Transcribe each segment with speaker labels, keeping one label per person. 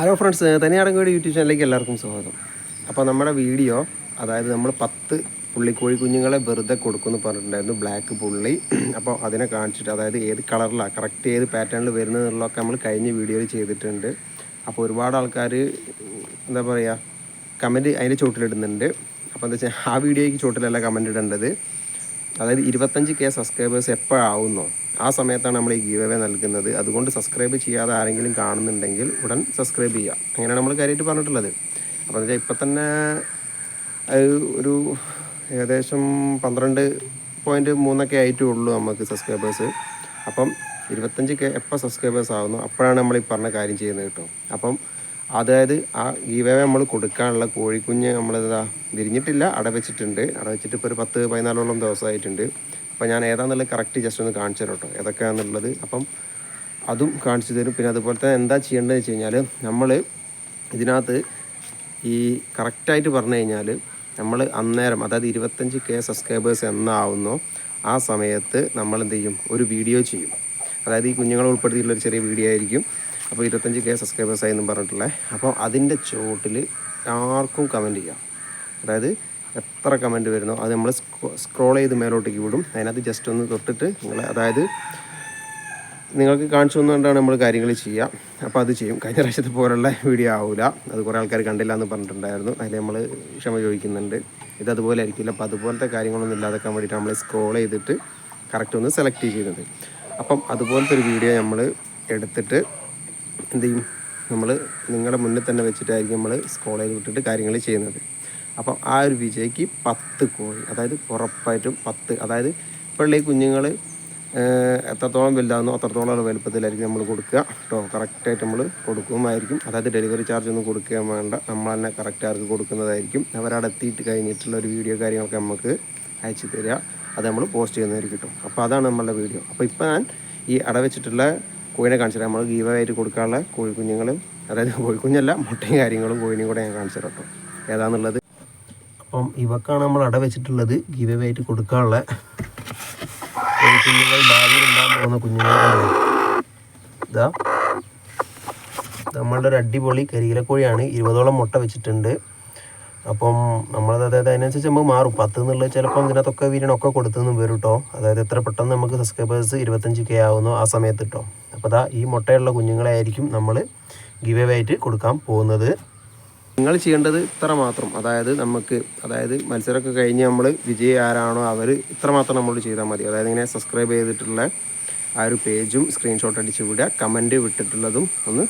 Speaker 1: Hello friends തനിയാടങ്കോട് YouTube ചാനലിലേക്ക് എല്ലാവർക്കും സ്വാഗതം. അപ്പോൾ നമ്മുടെ വീഡിയോ അതായത് നമ്മൾ പത്ത് പുള്ളിക്കോഴി കുഞ്ഞുങ്ങളെ വെറുതെ കൊടുക്കുമെന്ന് പറഞ്ഞിട്ടുണ്ടായിരുന്നു ബ്ലാക്ക് പുള്ളി. അപ്പോൾ അതിനെ കാണിച്ചിട്ട് അതായത് ഏത് കളറിലാണ് കറക്റ്റ് ഏത് പാറ്റേണിൽ വരുന്നതെന്നുള്ളതൊക്കെ നമ്മൾ കഴിഞ്ഞ വീഡിയോയിൽ ചെയ്തിട്ടുണ്ട്. അപ്പോൾ ഒരുപാട് ആൾക്കാർ എന്താ പറയുക കമന്റ് അതിന്റെ ചോട്ടിലിടുന്നുണ്ട് അപ്പോൾ എന്താ വെച്ചാൽ ആ വീഡിയോയ്ക്ക് ചോട്ടിലല്ല കമന്റ് ഇടേണ്ടത്. അതായത് ഇരുപത്തഞ്ച് കെ സബ്സ്ക്രൈബേഴ്സ് എപ്പോഴാവുന്നോ ആ സമയത്താണ് നമ്മൾ ഈ ഗീവ് അവേ നൽകുന്നത്. അതുകൊണ്ട് സബ്സ്ക്രൈബ് ചെയ്യാതെ ആരെങ്കിലും കാണുന്നുണ്ടെങ്കിൽ ഉടൻ സബ്സ്ക്രൈബ് ചെയ്യുക. അങ്ങനെയാണ് നമ്മൾ കാര്യമായിട്ട് പറഞ്ഞിട്ടുള്ളത്. അപ്പോൾ ഇപ്പം തന്നെ ഒരു ഏകദേശം പന്ത്രണ്ട് പോയിന്റ് മൂന്നൊക്കെ ആയിട്ടേ ഉള്ളൂ നമുക്ക് സബ്സ്ക്രൈബേഴ്സ്. അപ്പം ഇരുപത്തഞ്ച് കെ എപ്പോൾ സബ്സ്ക്രൈബേഴ്സ് ആവുന്നു അപ്പോഴാണ് നമ്മൾ ഈ പറഞ്ഞ കാര്യം ചെയ്യുന്നത് കേട്ടോ. അപ്പം അതായത് ആ ഗീവേ നമ്മൾ കൊടുക്കാനുള്ള കോഴിക്കുഞ്ഞ് നമ്മളിതാ വിരിഞ്ഞിട്ടില്ല അട വെച്ചിട്ടുണ്ട്. അട വെച്ചിട്ട് ഇപ്പോൾ ഒരു പത്ത് പതിനാലോളം ദിവസമായിട്ടുണ്ട്. അപ്പോൾ ഞാൻ ഏതാണെന്നുള്ളത് കറക്റ്റ് ജസ്റ്റ് ഒന്ന് കാണിച്ചു തരാം കേട്ടോ. ഏതൊക്കെയാണെന്നുള്ളത് അപ്പം അതും കാണിച്ചു തരും. പിന്നെ അതുപോലെ തന്നെ എന്താ ചെയ്യേണ്ടതെന്ന് വെച്ച് കഴിഞ്ഞാൽ നമ്മൾ ഇതിനകത്ത് ഈ കറക്റ്റായിട്ട് പറഞ്ഞു കഴിഞ്ഞാൽ നമ്മൾ അന്നേരം അതായത് ഇരുപത്തഞ്ച് കെ സബ്സ്ക്രൈബേഴ്സ് എന്നാവുന്നോ ആ സമയത്ത് നമ്മൾ എന്ത് ചെയ്യും ഒരു വീഡിയോ ചെയ്യും. അതായത് ഈ കുഞ്ഞുങ്ങളെ ഉൾപ്പെടുത്തിയിട്ടുള്ള ഒരു ചെറിയ വീഡിയോ ആയിരിക്കും. അപ്പോൾ ഇരുപത്തഞ്ച് കെ സബ്സ്ക്രൈബേഴ്സ് ആയി എന്നും പറഞ്ഞിട്ടുള്ളത് അപ്പോൾ അതിന്റെ ചോട്ടിൽ ആർക്കും കമന്റ് ചെയ്യാം. അതായത് എത്ര കമന്റ് വരുന്നോ അത് നമ്മൾ സ്ക്രോൾ ചെയ്ത് മേലോട്ടേക്ക് വിടും. അതിനകത്ത് ജസ്റ്റ് ഒന്ന് തൊട്ടിട്ട് നിങ്ങൾ അതായത് നിങ്ങൾക്ക് കാണിച്ചു തന്നുകൊണ്ടാണ് നമ്മൾ കാര്യങ്ങൾ ചെയ്യുക അപ്പോൾ അത് ചെയ്യും. കഴിഞ്ഞ പ്രാവശ്യത്തെ പോലുള്ള വീഡിയോ ആവില്ല അത് കുറേ ആൾക്കാർ കണ്ടില്ല എന്ന് പറഞ്ഞിട്ടുണ്ടായിരുന്നു. അതിൽ നമ്മൾ ക്ഷമ ചോദിക്കുന്നുണ്ട്. ഇത് അതുപോലെ ആയിരിക്കില്ല. അപ്പോൾ അതുപോലത്തെ കാര്യങ്ങളൊന്നും ഇല്ലാതാക്കാൻ വേണ്ടിയിട്ട് നമ്മൾ സ്ക്രോൾ ചെയ്തിട്ട് കറക്റ്റ് ഒന്ന് സെലക്ട് ചെയ്യുന്നുണ്ട് അപ്പം അതുപോലത്തെ ഒരു വീഡിയോ നമ്മൾ എടുത്തിട്ട് എന്ത് ചെയ്യും നമ്മൾ നിങ്ങളുടെ മുന്നിൽ തന്നെ വെച്ചിട്ടായിരിക്കും നമ്മൾ സ്കോളേജ് വിട്ടിട്ട് കാര്യങ്ങൾ ചെയ്യുന്നത്. അപ്പം ആ ഒരു വിജയ്ക്ക് പത്ത് കോഴി അതായത് ഉറപ്പായിട്ടും പത്ത് അതായത് ഇപ്പോഴുള്ള ഈ കുഞ്ഞുങ്ങൾ എത്രത്തോളം വലുതാകുന്നോ അത്രത്തോളം വലുപ്പത്തിലായിരിക്കും നമ്മൾ കൊടുക്കുക. കേട്ടോ കറക്റ്റായിട്ട് നമ്മൾ കൊടുക്കുമായിരിക്കും. അതായത് ഡെലിവറി ചാർജ് ഒന്നും കൊടുക്കുക വേണ്ട. നമ്മൾ തന്നെ കറക്റ്റ് അവർക്ക് കൊടുക്കുന്നതായിരിക്കും. അവരവിടെ എത്തിയിട്ട് കഴിഞ്ഞിട്ടുള്ള ഒരു വീഡിയോ കാര്യങ്ങളൊക്കെ നമുക്ക് അയച്ചു തരിക. അത് നമ്മൾ പോസ്റ്റ് ചെയ്യുന്നതായിരിക്കും കേട്ടോ അപ്പോൾ അതാണ് നമ്മളുടെ വീഡിയോ അപ്പോൾ ഇപ്പോൾ ഞാൻ ഈ അടവെച്ചിട്ടുള്ള കോഴിനെ കാണിച്ചു തരാം നമ്മൾ ഗീവായിട്ട് കൊടുക്കാനുള്ള കോഴിക്കുഞ്ഞുങ്ങളും അതായത് കോഴിക്കുഞ്ഞല്ല മുട്ടയും കാര്യങ്ങളും കോഴിനെയും കൂടെ ഞാൻ കാണിച്ചു തരാം കേട്ടോ. ഏതാണെന്നുള്ളത് അപ്പം ഇവക്കാണ് നമ്മൾ അട വെച്ചിട്ടുള്ളത് ഗീവായിട്ട് കൊടുക്കാനുള്ള കുഞ്ഞുങ്ങൾ ഭാവിയിൽ ഉണ്ടാകാൻ പോകുന്ന ഇതാ. നമ്മളുടെ ഒരു അടിപൊളി കരിയിലക്കോഴിയാണ്. ഇരുപതോളം മുട്ട വെച്ചിട്ടുണ്ട്. അപ്പം നമ്മളത് അതായത് അതിനനുസരിച്ച് നമുക്ക് മാറും. പത്ത് എന്നുള്ളത് ചിലപ്പം ഇതിനകത്തൊക്കെ വീരനൊക്കെ കൊടുത്തെന്നും വരും കേട്ടോ. അതായത് എത്ര പെട്ടെന്ന് നമുക്ക് സബ്സ്ക്രൈബേഴ്സ് ഇരുപത്തഞ്ച് കെ ആവുന്നു ആ സമയത്ത് കേട്ടോ. അപ്പോൾ അതാ ഈ മുട്ടയുള്ള കുഞ്ഞുങ്ങളായിരിക്കും നമ്മൾ ഗിവ് അവേ ആയിട്ട് കൊടുക്കാൻ പോകുന്നത്. നിങ്ങൾ ചെയ്യേണ്ടത് ഇത്ര മാത്രം. അതായത് നമുക്ക് അതായത് മത്സരമൊക്കെ കഴിഞ്ഞ് നമ്മൾ വിജയി ആരാണോ അവർ ഇത്ര മാത്രം നമ്മൾ ചെയ്താൽ മതി. അതായത് ഇങ്ങനെ സബ്സ്ക്രൈബ് ചെയ്തിട്ടുള്ള ആ ഒരു പേജും സ്ക്രീൻഷോട്ട് അടിച്ച് വിടുക കമന്റ് വിട്ടിട്ടുള്ളതും ഒന്ന്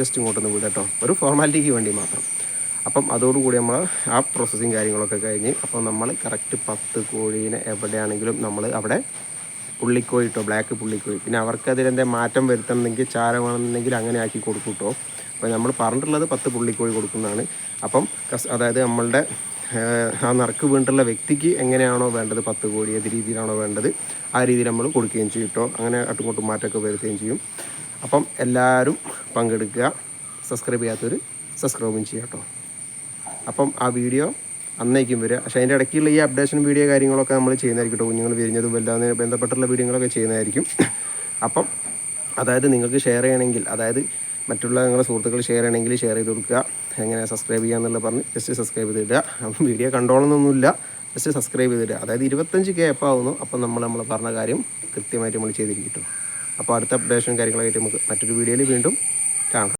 Speaker 1: ജസ്റ്റ് ഇങ്ങോട്ടൊന്ന് വിടുക കേട്ടോ. ഒരു ഫോർമാലിറ്റിക്ക് വേണ്ടി മാത്രം. അപ്പം അതോടുകൂടി നമ്മൾ ആ പ്രോസസ്സിങ് കാര്യങ്ങളൊക്കെ കഴിഞ്ഞ് അപ്പം നമ്മൾ കറക്റ്റ് പത്ത് കോഴീനെ എവിടെയാണെങ്കിലും നമ്മൾ അവിടെ പുള്ളിക്കോഴി കേട്ടോ ബ്ലാക്ക് പുള്ളിക്കോഴി പിന്നെ അവർക്കതിലെന്തെ മാറ്റം വരുത്തണമെങ്കിൽ ചാരമാണെന്നുണ്ടെങ്കിൽ അങ്ങനെ ആക്കി കൊടുക്കും അപ്പോൾ നമ്മൾ പറഞ്ഞിട്ടുള്ളത് പത്ത് പുള്ളിക്കോഴി കൊടുക്കുന്നതാണ്. അപ്പം അതായത് നമ്മളുടെ ആ നറുക്ക് വീണ്ടുള്ള വ്യക്തിക്ക് എങ്ങനെയാണോ വേണ്ടത് പത്ത് കോഴി ഏത് രീതിയിലാണോ വേണ്ടത് ആ രീതിയിൽ നമ്മൾ കൊടുക്കുകയും ചെയ്യും കേട്ടോ അങ്ങനെ അട്ടുകൊട്ടും മാറ്റമൊക്കെ വരുത്തുകയും ചെയ്യും. അപ്പം എല്ലാവരും പങ്കെടുക്കുക സബ്സ്ക്രൈബ് ചെയ്യാത്തവർ സബ്സ്ക്രൈബും ചെയ്യാം കേട്ടോ അപ്പം ആ വീഡിയോ അന്നേക്കും വരിക. പക്ഷേ അതിന്റെ ഇടയ്ക്കുള്ള ഈ അപ്ഡേഷൻ വീഡിയോ കാര്യങ്ങളൊക്കെ നമ്മൾ ചെയ്യുന്നതായിരിക്കും കേട്ടോ. കുഞ്ഞുങ്ങൾ വിരിഞ്ഞതും വല്ലാതെ ബന്ധപ്പെട്ടുള്ള വീഡിയോകളൊക്കെ ചെയ്യുന്നതായിരിക്കും. അപ്പം അതായത് നിങ്ങൾക്ക് ഷെയർ ചെയ്യണമെങ്കിൽ അതായത് മറ്റുള്ള നിങ്ങളുടെ സുഹൃത്തുക്കൾ ഷെയർ ചെയ്യണമെങ്കിൽ ഷെയർ ചെയ്ത് കൊടുക്കുക. എങ്ങനെ സബ്സ്ക്രൈബ് ചെയ്യുക എന്നുള്ള പറഞ്ഞ് ജസ്റ്റ് സബ്സ്ക്രൈബ് ചെയ്തിടുക അപ്പം വീഡിയോ കണ്ടോളണമെന്നൊന്നുമില്ല. ജസ്റ്റ് സബ്സ്ക്രൈബ് ചെയ്തിടുക അതായത് ഇരുപത്തഞ്ച് കെ എപ്പോൾ ആവുന്നു. അപ്പം നമ്മൾ നമ്മൾ പറഞ്ഞ കാര്യം കൃത്യമായിട്ട് നമ്മൾ ചെയ്തിരിക്കും അപ്പോൾ അടുത്ത അപ്ഡേഷൻ കാര്യങ്ങളായിട്ട് നമുക്ക് മറ്റൊരു വീഡിയോയിൽ വീണ്ടും കാണാം.